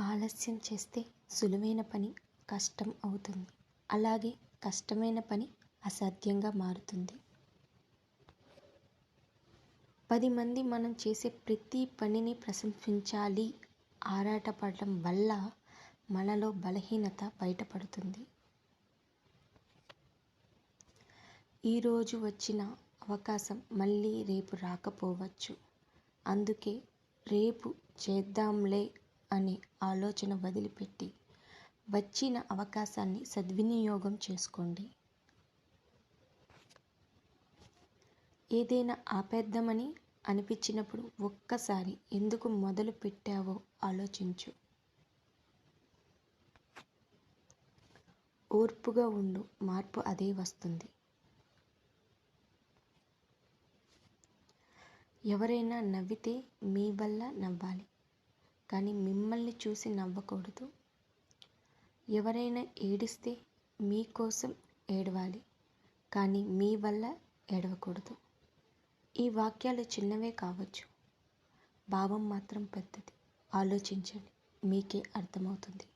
ఆలస్యం చేస్తే సులువైన పని కష్టం అవుతుంది. అలాగే కష్టమైన పని అసాధ్యంగా మారుతుంది. పది మంది మనం చేసే ప్రతి పనిని ప్రశంసించాలి. ఆరాటపడటం వల్ల మనలో బలహీనత బయటపడుతుంది. ఈరోజు వచ్చిన అవకాశం మళ్ళీ రేపు రాకపోవచ్చు. అందుకే రేపు చేద్దాంలే అనే ఆలోచన వదిలిపెట్టి వచ్చిన అవకాశాన్ని సద్వినియోగం చేసుకోండి. ఏదైనా ఆపేద్దామని అనిపించినప్పుడు ఒక్కసారి ఎందుకు మొదలు పెట్టావో ఆలోచించు. ఓర్పుగా ఉండు మార్పు అదే వస్తుంది. ఎవరైనా నవ్వితే మీ వల్ల నవ్వాలి. కానీ మిమ్మల్ని చూసి నవ్వకూడదు. ఎవరైనా ఏడిస్తే మీకోసం ఏడవాలి కానీ మీ వల్ల ఏడవకూడదు. ఈ వాక్యాలు చిన్నవే కావచ్చు. భావం మాత్రం పెద్దది. ఆలోచించండి. మీకే అర్థమవుతుంది.